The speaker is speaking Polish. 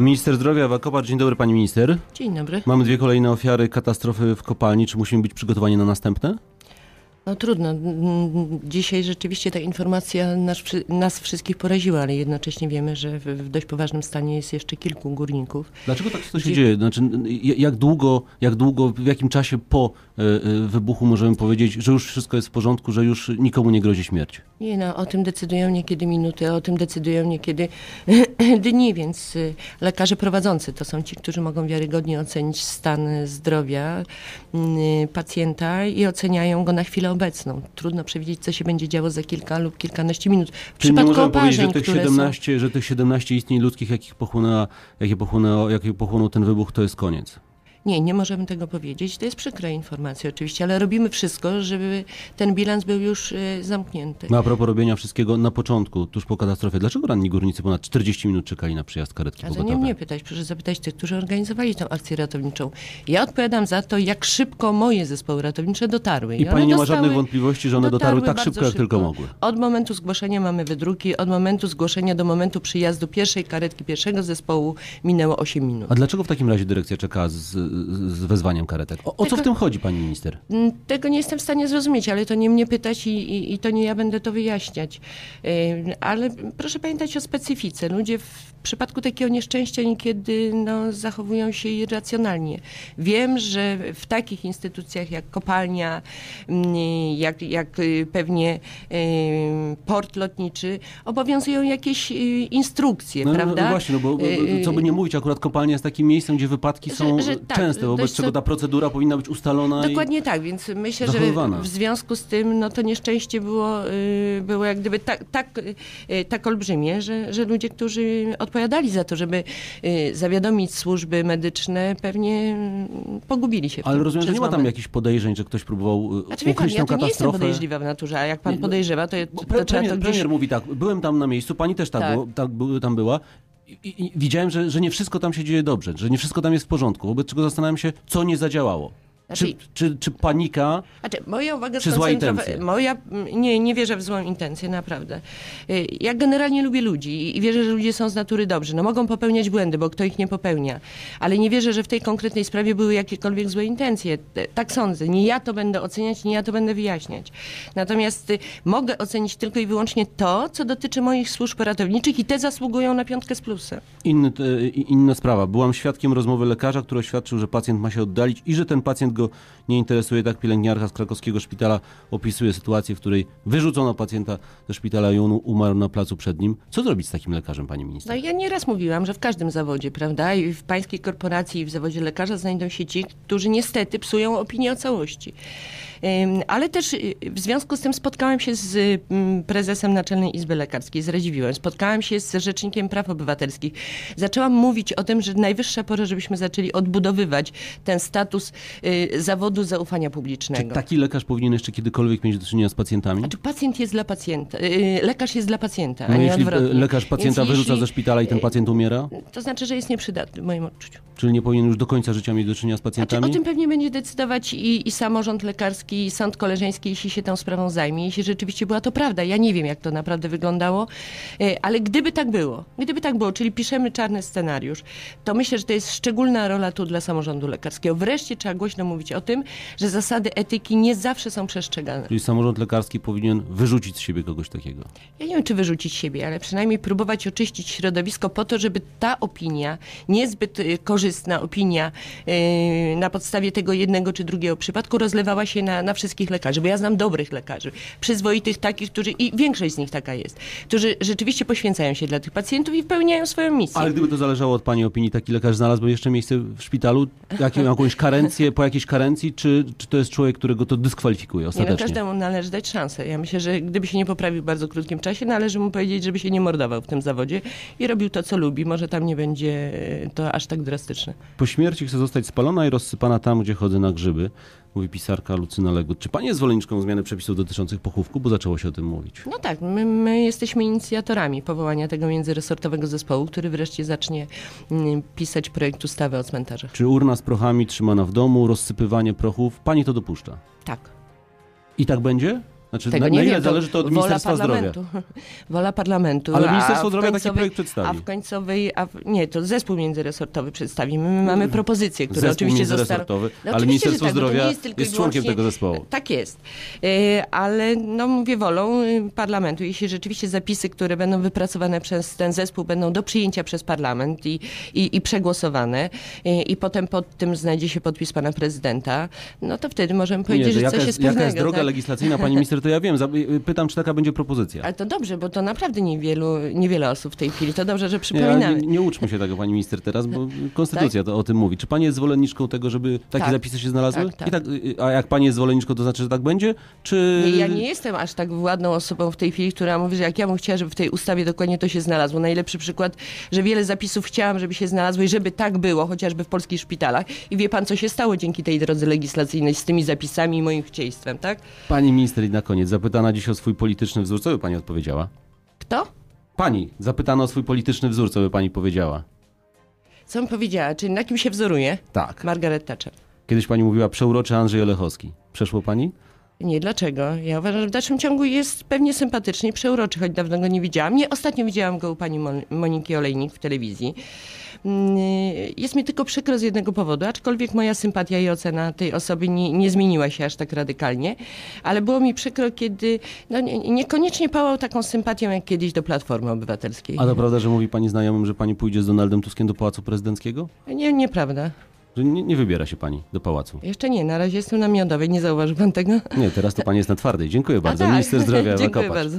Minister zdrowia Ewa Kopacz. Dzień dobry pani minister. Dzień dobry. Mamy dwie kolejne ofiary katastrofy w kopalni. Czy musimy być przygotowani na następne? No trudno. Dzisiaj rzeczywiście ta informacja nas, nas wszystkich poraziła, ale jednocześnie wiemy, że w, dość poważnym stanie jest jeszcze kilku górników. Dlaczego tak to się Gdzie... dzieje? Znaczy, jak długo, jak długo, w jakim czasie po e, e, wybuchu możemy powiedzieć, że już wszystko jest w porządku, że już nikomu nie grozi śmierć? Nie, no o tym decydują niekiedy minuty, o tym decydują niekiedy dni, więc y, lekarze prowadzący to są ci, którzy mogą wiarygodnie ocenić stan zdrowia y, pacjenta i oceniają go na chwilę obecną. Trudno przewidzieć, co się będzie działo za kilka lub kilkanaście minut. W Czyli nie możemy powiedzieć, że tych, 17, są... że tych 17 istnień ludzkich, jakich pochłonęła, jakie, pochłonęło, jakie pochłonął ten wybuch, to jest koniec. Nie, nie możemy tego powiedzieć. To jest przykra informacja oczywiście, ale robimy wszystko, żeby ten bilans był już y, zamknięty. No a propos robienia wszystkiego na początku, tuż po katastrofie, dlaczego ranni górnicy ponad 40 minut czekali na przyjazd karetki to nie mnie pytać, proszę zapytać tych, którzy organizowali tę akcję ratowniczą. Ja odpowiadam za to, jak szybko moje zespoły ratownicze dotarły. I, I pani nie ma żadnych wątpliwości, że one dotarły, dotarły tak szybko, jak tylko mogły. Od momentu zgłoszenia mamy wydruki, od momentu zgłoszenia do momentu przyjazdu pierwszej karetki, pierwszego zespołu minęło 8 minut. A dlaczego w takim razie dyrekcja czeka z z wezwaniem karetek. O, o co w tym chodzi, pani minister? Mm, tego nie jestem w stanie zrozumieć, ale to nie mnie pytać i, i, i to nie ja będę to wyjaśniać. Ale proszę pamiętać o specyfice. Ludzie w przypadku takiego nieszczęścia niekiedy no, zachowują się irracjonalnie. Wiem, że w takich instytucjach jak kopalnia, mm, jak, jak y, pewnie port lotniczy, obowiązują jakieś y, instrukcje, no, prawda? No właśnie, no bo co by nie mówić, akurat kopalnia jest takim miejscem, gdzie wypadki są że, że tak, częste, wobec czego ta procedura powinna być ustalona Dokładnie tak, więc myślę, że w związku z tym no, to nieszczęście było, y, było jak gdyby tak, tak, tak olbrzymie, że, że ludzie, którzy od odpowiadali za to, żeby y, zawiadomić służby medyczne, pewnie mm, pogubili się. Ale rozumiem, że nie ma tam jakichś podejrzeń, że ktoś próbował y, znaczy, ukryć pan, tę ja katastrofę. Ja nie jestem podejrzliwa w naturze, a jak pan no, podejrzewa, to, to, to premier, to gdzieś... Premier mówi tak, byłem tam na miejscu, pani też tak, tak. Było, tak tam była. I, i widziałem, że, że nie wszystko tam się dzieje dobrze, że nie wszystko tam jest w porządku, wobec czego zastanawiam się, co nie zadziałało. Znaczy, czy, czy, czy panika? Znaczy, moja uwaga czy zła intencja? Moja, nie, nie wierzę w złą intencję, naprawdę. Y, ja generalnie lubię ludzi i wierzę, że ludzie są z natury dobrzy. No mogą popełniać błędy, bo kto ich nie popełnia. Ale nie wierzę, że w tej konkretnej sprawie były jakiekolwiek złe intencje. Tak sądzę. Nie ja to będę oceniać, nie ja to będę wyjaśniać. Natomiast y, mogę ocenić tylko i wyłącznie to, co dotyczy moich służb ratowniczych i te zasługują na piątkę z plusem. Inny, inna sprawa. Byłam świadkiem rozmowy lekarza, który oświadczył, że pacjent ma się oddalić i że ten pacjent go nie interesuje. Tak pielęgniarka z krakowskiego szpitala opisuje sytuację, w której wyrzucono pacjenta ze szpitala i on umarł na placu przed nim. Co zrobić z takim lekarzem, pani minister? No ja nieraz mówiłam, że w każdym zawodzie, prawda, i w pańskiej korporacji, i w zawodzie lekarza znajdą się ci, którzy niestety psują opinię o całości. Ale też y, w związku z tym spotkałam się z mm, prezesem Naczelnej Izby Lekarskiej, z Radziwiłem, spotkałam się z Rzecznikiem Praw Obywatelskich. Zaczęłam mówić o tym, że najwyższa pora, żebyśmy zaczęli odbudowywać ten status y, zawodu zaufania publicznego. Czy taki lekarz powinien jeszcze kiedykolwiek mieć do czynienia z pacjentami? Znaczy pacjent jest dla pacjenta, y, lekarz jest dla pacjenta, no a nie jeśli odwrotnie. lekarz pacjenta Więc wyrzuca jeśli, ze szpitala i ten pacjent umiera? To znaczy, że jest nieprzydatny w moim odczuciu. Czyli nie powinien już do końca życia mieć do czynienia z pacjentami? Znaczy, o tym pewnie będzie decydować i, i samorząd lekarski, i sąd koleżeński, jeśli się tą sprawą zajmie, jeśli rzeczywiście była to prawda. Ja nie wiem, jak to naprawdę wyglądało, ale gdyby tak było, gdyby tak było, czyli piszemy czarny scenariusz, to myślę, że to jest szczególna rola tu dla samorządu lekarskiego. Wreszcie trzeba głośno mówić o tym, że zasady etyki nie zawsze są przestrzegane. Czyli samorząd lekarski powinien wyrzucić z siebie kogoś takiego? Ja nie wiem, czy wyrzucić siebie, ale przynajmniej próbować oczyścić środowisko po to, żeby ta opinia, niezbyt e, korzystna opinia e, na podstawie tego jednego czy drugiego przypadku rozlewała się na, na wszystkich lekarzy, bo ja znam dobrych lekarzy, przyzwoitych takich, którzy, i większość z nich taka jest, którzy rzeczywiście poświęcają się dla tych pacjentów i wypełniają swoją misję. Ale gdyby to zależało od Pani opinii, taki lekarz znalazłby jeszcze miejsce w szpitalu, jaką, jakąś karencję, po jakiejś karencji, czy, czy to jest człowiek, którego to dyskwalifikuje ostatecznie? Nie, no, każdemu należy dać szansę. Ja myślę, że gdyby się nie poprawił w bardzo krótkim czasie, należy mu powiedzieć, żeby się nie mordował w tym zawodzie i robił to, co lubi. Może tam nie będzie to aż tak drastyczne. Po śmierci chce zostać spalona i rozsypana tam, gdzie chodzę na grzyby mówi pisarka Lucyna Legut. Czy pani jest zwolenniczką zmiany przepisów dotyczących pochówku, bo zaczęło się o tym mówić? No tak, my, my jesteśmy inicjatorami powołania tego międzyresortowego zespołu, który wreszcie zacznie mm, pisać projekt ustawy o cmentarzach. Czy urna z prochami trzymana w domu, rozsypywanie prochów, pani to dopuszcza? Tak. I tak będzie? Znaczy, Tego na, nie na ile wiem, zależy to od Ministerstwa Zdrowia? Wola parlamentu. Ale Ministerstwo Zdrowia taki projekt przedstawi. A w końcowej, a w, nie, to zespół międzyresortowy przedstawimy. My mamy propozycje, które Zespół oczywiście zostaną... międzyresortowy, No ale oczywiście, że Ministerstwo tak, Zdrowia jest, jest członkiem tego zespołu. Tak jest. E, Ale no mówię wolą y, parlamentu, jeśli rzeczywiście zapisy, które będą wypracowane przez ten zespół będą do przyjęcia przez parlament i, i, i przegłosowane i, i potem pod tym znajdzie się podpis pana prezydenta, no to wtedy możemy powiedzieć, Nie, że jaka coś jest, jest jaka pewnego. jest droga tak? legislacyjna, pani minister, to ja wiem. Y, Pytam, czy taka będzie propozycja. Ale to dobrze, bo to naprawdę niewielu, niewiele osób w tej chwili. To dobrze, że Nie, przypominamy. nie, nie uczmy się tego, pani minister, teraz, bo konstytucja to o tym mówi. Czy pani jest zwolenniczką tego, żeby takie Tak. zapisy się znalazły? Tak, tak. Tak, y, a jak pani jest zwolenniczką, to znaczy, że tak będzie? Czy... Nie, ja nie jestem aż tak władną osobą w tej chwili, która mówi, że jak ja bym chciała, żeby w tej ustawie dokładnie to się znalazło. Najlepszy przykład, że wiele zapisów chciałam, żeby się znalazło i żeby tak było, chociażby w polskich szpitalach. I wie pan, co się stało dzięki tej drodze legislacyjnej z tymi zapisami i moim chcieństwem, tak? Pani minister na koniec, zapytana dziś o swój polityczny wzór, co by pani odpowiedziała? Kto? Pani, zapytano o swój polityczny wzór, co by pani powiedziała? Co bym powiedziała? Czy na kim się wzoruje? Tak. Margaret Thatcher. Kiedyś pani mówiła przeuroczy Andrzej Olechowski. Przeszło pani? Nie, dlaczego? Ja uważam, że w dalszym ciągu jest pewnie sympatyczny i przeuroczy, choć dawno go nie widziałam. Nie, ostatnio widziałam go u pani Mon- Moniki Olejnik w telewizji. Mm, Jest mi tylko przykro z jednego powodu, aczkolwiek moja sympatia i ocena tej osoby nie, nie zmieniła się aż tak radykalnie, ale było mi przykro, kiedy no, nie, niekoniecznie pałał taką sympatią jak kiedyś do Platformy Obywatelskiej. A to prawda, że mówi pani znajomym, że pani pójdzie z Donaldem Tuskiem do Pałacu Prezydenckiego? Nie, nieprawda. Że nie, nie wybiera się pani do pałacu. Jeszcze nie, na razie jestem na miodowej, nie zauważył pan tego? Nie, teraz to pani jest na twardej. Dziękuję bardzo. A tak. Minister zdrowia Dziękuję Kopacz. bardzo.